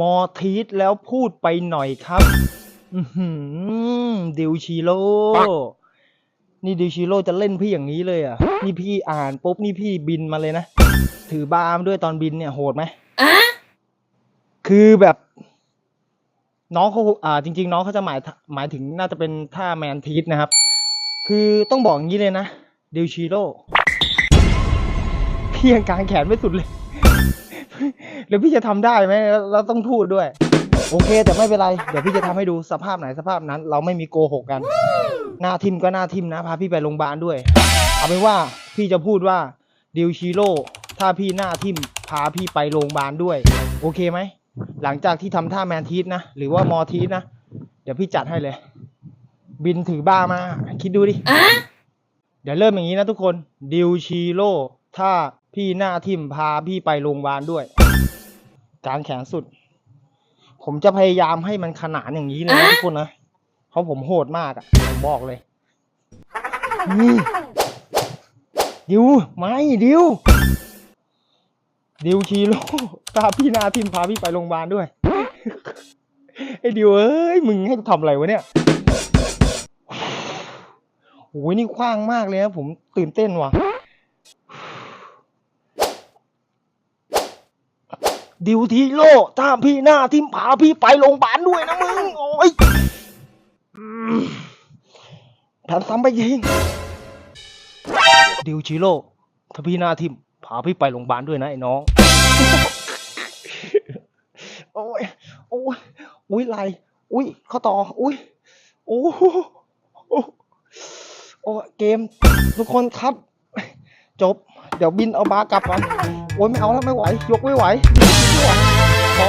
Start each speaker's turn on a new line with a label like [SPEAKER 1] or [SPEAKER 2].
[SPEAKER 1] มอทีสแล้วพูดไปหน่อยครับอือหือดิวชิโร่นี่ดิวชิโร่จะเล่นพี่อย่างนี้เลยอะ นี่พี่อ่านปุ๊บนี่พี่บินมาเลยนะ ถือบาร์มด้วยตอนบินเนี่ยโหดไหมคือแบบ น้องเขาอ่า จริง ๆ น้องเขาจะหมายหมายถึงน่าจะเป็นท่าแมนทีสนะครับ คือต้องบอกอย่างนี้เลยนะดิวชิโร่พี่ยังกางแขนไม่สุดเลย แล้วพี่จะทำได้ไหมแล้วแล้วต้องพูดด้วย โอเค แต่ไม่เป็นไร เดี๋ยวพี่จะทำให้ดูสภาพไหนสภาพนั้น เราไม่มีโกหกกัน หน้าทิมก็หน้าทิมนะ พาพี่ไปโรงพยาบาลด้วย เอาเป็นว่าพี่จะพูดว่าดิวชิโร่ถ้าพี่หน้าทิมพาพี่ไปโรงพยาบาลด้วย โอเคไหม หลังจากที่ทำท่าแมนทีสนะ หรือว่ามอทีสนะ เดี๋ยวพี่จัดให้เลย บินถือบ้ามา คิดดูดิ เดี๋ยวเริ่มอย่างนี้นะทุกคน ดิวชิโร่ถ้า พี่หน้าทิมพาพี่ไปโรงพยาบาลด้วยกลางแขนสุด ผมจะพยายามให้มันขนานอย่างนี้เลยนะทุกคนนะเพราะผมโหดมากอะผมบอกเลยนี่ดิวไม่ดิวดิวชีโร่ตาพี่นาทิมพาพี่ไปโรงพยาบาลด้วยไอ้ดิวเอ้ยมึงให้กูทำอะไรวะเนี่ยโอ้ยนี่กว้างมากเลยนะผมตื่นเต้นว่ะ ดิวทีโร่ถ้าพี่หน้าทิมพาพี่ไปโรงพยาบาลด้วยนะมึง โอ้ยอืมแถมซ้ำไปยิงดิวชิโร่ถ้าพี่หน้าทิมพาพี่ไปโรงพยาบาลด้วยนะไอ้น้อง โอ้ย โอ้ย อุ้ยไหลอุ้ยเข้าต่อ อุ้ย โอ้โหโอ้เกม ทุกคนครับ จบ เดี๋ยวบินเอาบาร์กลับมาโอ้ยไม่เอาแล้วไม่ไหวยกไม่ไหวไม่ไหวพอ